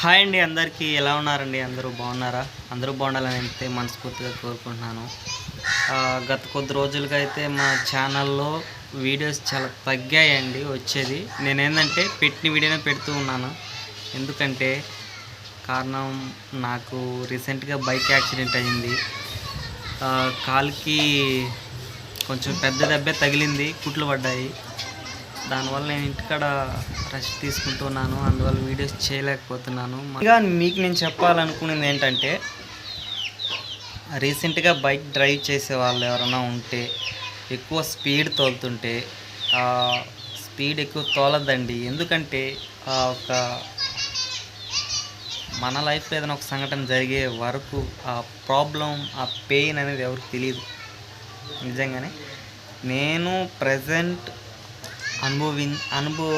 Hi అండి అందరికీ ఎలా ఉన్నారండి? అందరూ బాగున్నారా? అందరూ బాగుండాలని అయితే మనస్ఫూర్తిగా కోరుకుంటున్నాను. గత కొద్ది రోజులుగా అయితే మా ఛానల్లో వీడియోస్ చాలా తగ్గాయండి వచ్చేది. నేనేందంటే పెట్టిన వీడియోనే పెడుతూ ఉన్నాను. ఎందుకంటే కారణం నాకు రీసెంట్గా బైక్ యాక్సిడెంట్ అయింది. కాలుకి కొంచెం పెద్ద దెబ్బే తగిలింది కుట్లు పడ్డాయి. దానివల్ల నేను ఇంటికాడ రెస్ట్ తీసుకుంటున్నాను. అందువల్ల వీడియోస్ చేయలేకపోతున్నాను. ఇంకా మీకు నేను చెప్పాలనుకున్నది ఏంటంటే రీసెంట్గా బైక్ డ్రైవ్ చేసే వాళ్ళు ఎవరైనా ఉంటే ఎక్కువ స్పీడ్ తోలుతుంటే స్పీడ్ ఎక్కువ తోలద్దండి. ఎందుకంటే ఆ ఒక మన లైఫ్లో ఏదైనా ఒక సంఘటన జరిగే వరకు ఆ ప్రాబ్లం ఆ పెయిన్ అనేది ఎవరికి తెలియదు నిజంగానే. నేను ప్రజెంట్ అనుభవి అనుభవ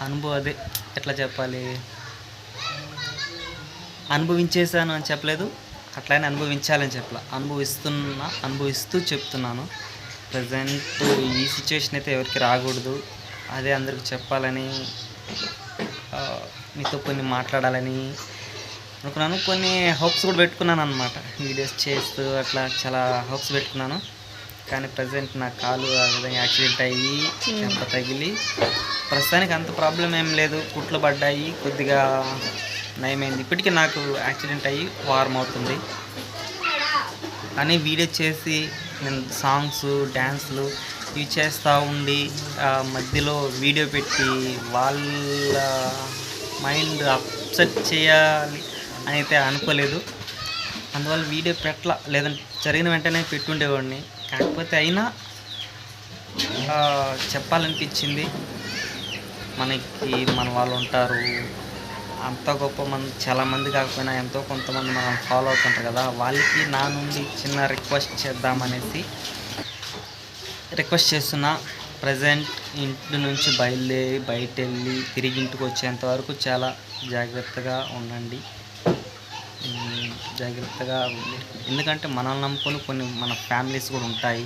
అనుభవ అదే ఎట్లా చెప్పాలి? అనుభవించేసాను అని చెప్పలేదు. అట్లనే అనుభవించాలని చెప్పలే. అనుభవిస్తున్నా అనుభవిస్తూ చెప్తున్నాను. ప్రజెంట్ ఈ సిచ్యువేషన్ అయితే ఎవరికి రాకూడదు. అదే అందరికి చెప్పాలని మీతో కొన్ని మాట్లాడాలని అనుకున్నాను. కొన్ని హోప్స్ కూడా పెట్టుకున్నాను అనమాట వీడియోస్ చేస్తూ అట్లా చాలా హోప్స్ పెట్టుకున్నాను. కానీ ప్రజెంట్ నా కాలు ఆ విధంగా యాక్సిడెంట్ అయ్యి చెంప తగిలి ప్రస్తుతానికి అంత ప్రాబ్లం ఏం లేదు. కుట్లు పడ్డాయి కొద్దిగా నయమైంది. ఇప్పటికీ నాకు యాక్సిడెంట్ అయ్యి వారం అవుతుంది. కానీ వీడియో చేసి నేను సాంగ్స్ డ్యాన్స్లు ఇవి చేస్తూ ఉండి మధ్యలో వీడియో పెట్టి వాళ్ళ మైండ్ అప్సెట్ చేయాలి అని అయితే అనుకోలేదు. అందువల్ల వీడియో పెట్టల లేదంటే జరిగిన వెంటనే పెట్టుండేవాడిని. కాకపోతే అయినా చెప్పాలనిపించింది. మనకి మన వాళ్ళు ఉంటారు. అంత గొప్ప మంది చాలామంది కాకపోయినా ఎంతో కొంతమంది మనం ఫాలో అవుతుంటారు కదా. వాళ్ళకి నా నుండి చిన్న రిక్వెస్ట్ చేద్దామనేసి రిక్వెస్ట్ చేస్తున్నా. ప్రజెంట్ ఇంటి నుంచి బయలుదేరి బయట వెళ్ళి తిరిగి ఇంటికి వచ్చేంత వరకు చాలా జాగ్రత్తగా ఉండండి. జాగ్రత్తగా ఉండి. ఎందుకంటే మనల్ని నమ్ముకొని కొన్ని మన ఫ్యామిలీస్ కూడా ఉంటాయి.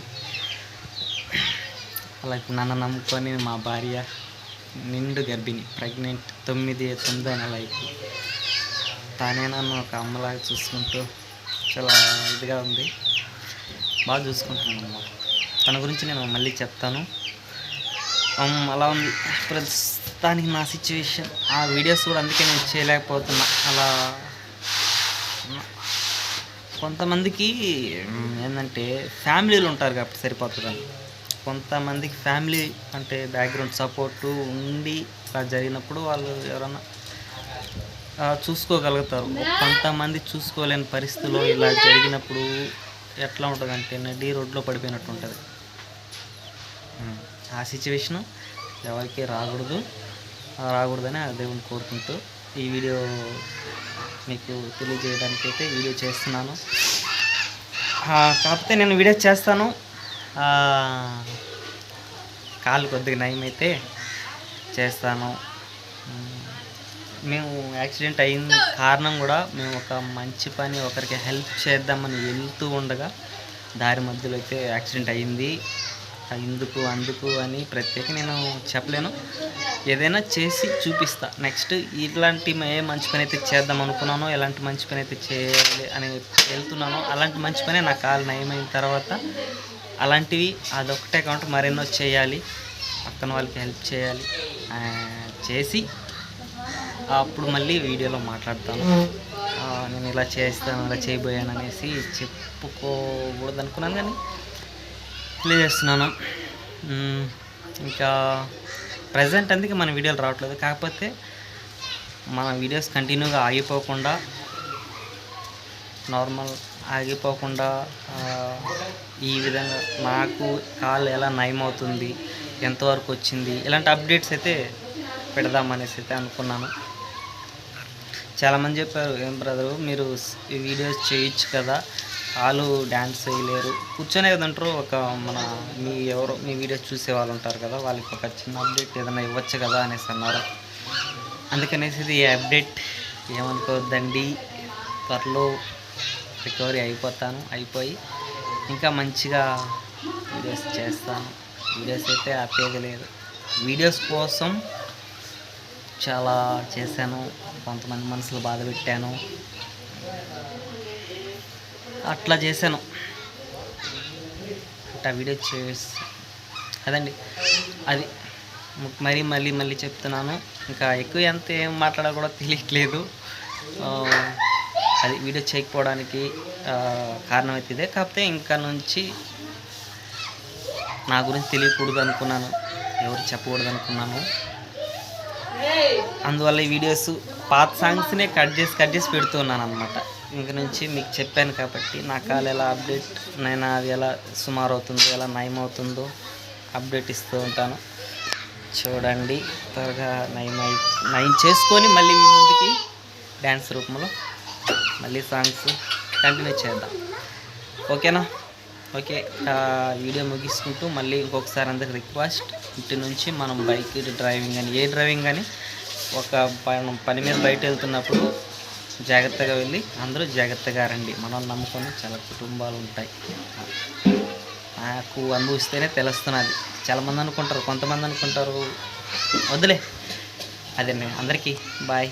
అలాగే నన్ను నమ్ముకొని మా భార్య నిండు గర్భిణి ప్రెగ్నెంట్ తొమ్మిది తొమ్మిది అయిన లైఫ్ తానే నన్ను ఒక అమ్మలాగా చూసుకుంటూ చాలా ఇదిగా ఉంది. బాగా చూసుకుంటున్నాను అమ్మ తన గురించి నేను మళ్ళీ చెప్తాను. అలా ఉంది. ప్రస్తుతానికి నా సిచ్యువేషన్ ఆ వీడియోస్ కూడా అందుకే నేను చేయలేకపోతున్నా. అలా కొంతమందికి ఏంటంటే ఫ్యామిలీలు ఉంటారు కాబట్టి సరిపోతుందని. కొంతమందికి ఫ్యామిలీ అంటే బ్యాక్గ్రౌండ్ సపోర్టు ఉండి అలా జరిగినప్పుడు వాళ్ళు ఎవరన్నా చూసుకోగలుగుతారు. కొంతమంది చూసుకోలేని పరిస్థితిలో ఇలా జరిగినప్పుడు ఎట్లా ఉంటుంది అంటే నడి రోడ్లో పడిపోయినట్టు ఉంటుంది. ఆ సిచ్యువేషను ఎవరికి రాకూడదు. రాకూడదని ఆ దేవుని కోరుకుంటూ ఈ వీడియో మీకు తెలియజేయడానికి అయితే వీడియో చేస్తున్నాను. కాకపోతే నేను వీడియో చేస్తాను. కాలు కొద్దిగా నయమైతే చేస్తాను. మేము యాక్సిడెంట్ అయిన కారణం కూడా మేము ఒక మంచి పని ఒకరికి హెల్ప్ చేద్దామని వెళ్తూ ఉండగా దారి మధ్యలో అయితే యాక్సిడెంట్ అయింది. ఎందుకు అందుకు అని ప్రత్యేక నేను చెప్పలేను. ఏదైనా చేసి చూపిస్తా. నెక్స్ట్ ఇలాంటి ఏ మంచి పని అయితే చేద్దాం అనుకున్నానో ఎలాంటి మంచి పని అయితే చేయాలి అని వెళ్తున్నానో అలాంటి మంచి పని నా కాలు నయమైన తర్వాత అలాంటివి అదొకటే కాబట్టి మరెన్నో చేయాలి. పక్కన వాళ్ళకి హెల్ప్ చేయాలి. చేసి అప్పుడు మళ్ళీ వీడియోలో మాట్లాడతాను. నేను ఇలా చేస్తాను ఇలా చేయబోయాను అనేసి చెప్పుకోకూడదు అనుకున్నాను కానీ తెలియజేస్తున్నాను చేస్తున్నాను. ఇంకా ప్రజెంట్ అందుకే మన వీడియోలు రావట్లేదు. కాకపోతే మన వీడియోస్ కంటిన్యూగా ఆగిపోకుండా నార్మల్ ఆగిపోకుండా ఈ విధంగా నాకు కాలు ఎలా నయం అవుతుంది ఎంతవరకు వచ్చింది ఇలాంటి అప్డేట్స్ అయితే పెడదామనేసి అయితే అనుకున్నాను. చాలామంది చెప్పారు ఏం బ్రదరు మీరు ఈ వీడియోస్ చేయొచ్చు కదా వాళ్ళు డ్యాన్స్ చేయలేరు కూర్చొనే కదంటారు ఒక మన మీ ఎవరో మీ వీడియోస్ చూసే వాళ్ళు ఉంటారు కదా వాళ్ళకి ఒక చిన్న అప్డేట్ ఏదైనా ఇవ్వచ్చు కదా అనేసి అన్నారు. అందుకనేసి ఇది అప్డేట్ ఏమనుకోవద్దండి. త్వరలో రికవరీ అయిపోతాను అయిపోయి ఇంకా మంచిగా వీడియోస్ చేస్తాను. వీడియోస్ అయితే ఆపేది లేదు. వీడియోస్ కోసం చాలా చేశాను. కొంతమంది మనసులు బాధ పెట్టాను. అట్లా చేశాను. అట్లా వీడియో చేసి అదండి. అది మరీ మళ్ళీ మళ్ళీ చెప్తున్నాను. ఇంకా ఎక్కువ ఎంత ఏం మాట్లాడా కూడా తెలియట్లేదు. అది వీడియో చేయకపోవడానికి కారణం అయితే ఇదే కాకపోతే ఇంకా నుంచి నా గురించి తెలియకూడదు అనుకున్నాను. ఎవరు చెప్పకూడదు అనుకున్నాను. అందువల్ల ఈ వీడియోస్ పాత సాంగ్స్నే కట్ చేసి కట్ చేసి పెడుతున్నాను అనమాట ఇంక నుంచి మీకు చెప్పాను కాబట్టి నా కాల్ ఎలా అప్డేట్ నేను అది ఎలా సుమారు అవుతుందో ఎలా నయం అవుతుందో అప్డేట్ ఇస్తూ ఉంటాను. చూడండి త్వరగా నయం అయి నయం చేసుకొని మళ్ళీ మీ ముందుకి డ్యాన్స్ రూపంలో మళ్ళీ సాంగ్స్ కంటిన్యూ చేద్దాం. ఓకేనా? ఓకే వీడియో ముగిసుకుంటూ మళ్ళీ ఇంకొకసారి అందరికి రిక్వెస్ట్ ఇంటి నుంచి మనం బైక్ డ్రైవింగ్ కానీ ఏ డ్రైవింగ్ కానీ ఒక పని మీద బయట వెళ్తున్నప్పుడు జాగ్రత్తగా వెళ్ళి అందరూ జాగ్రత్తగా రండి. మనం నమ్ముకొని చాలా కుటుంబాలు ఉంటాయి. నాకు అనుభవిస్తేనే తెలుస్తున్నది. చాలామంది అనుకుంటారు కొంతమంది అనుకుంటారు వదిలే అదే అందరికీ బాయ్.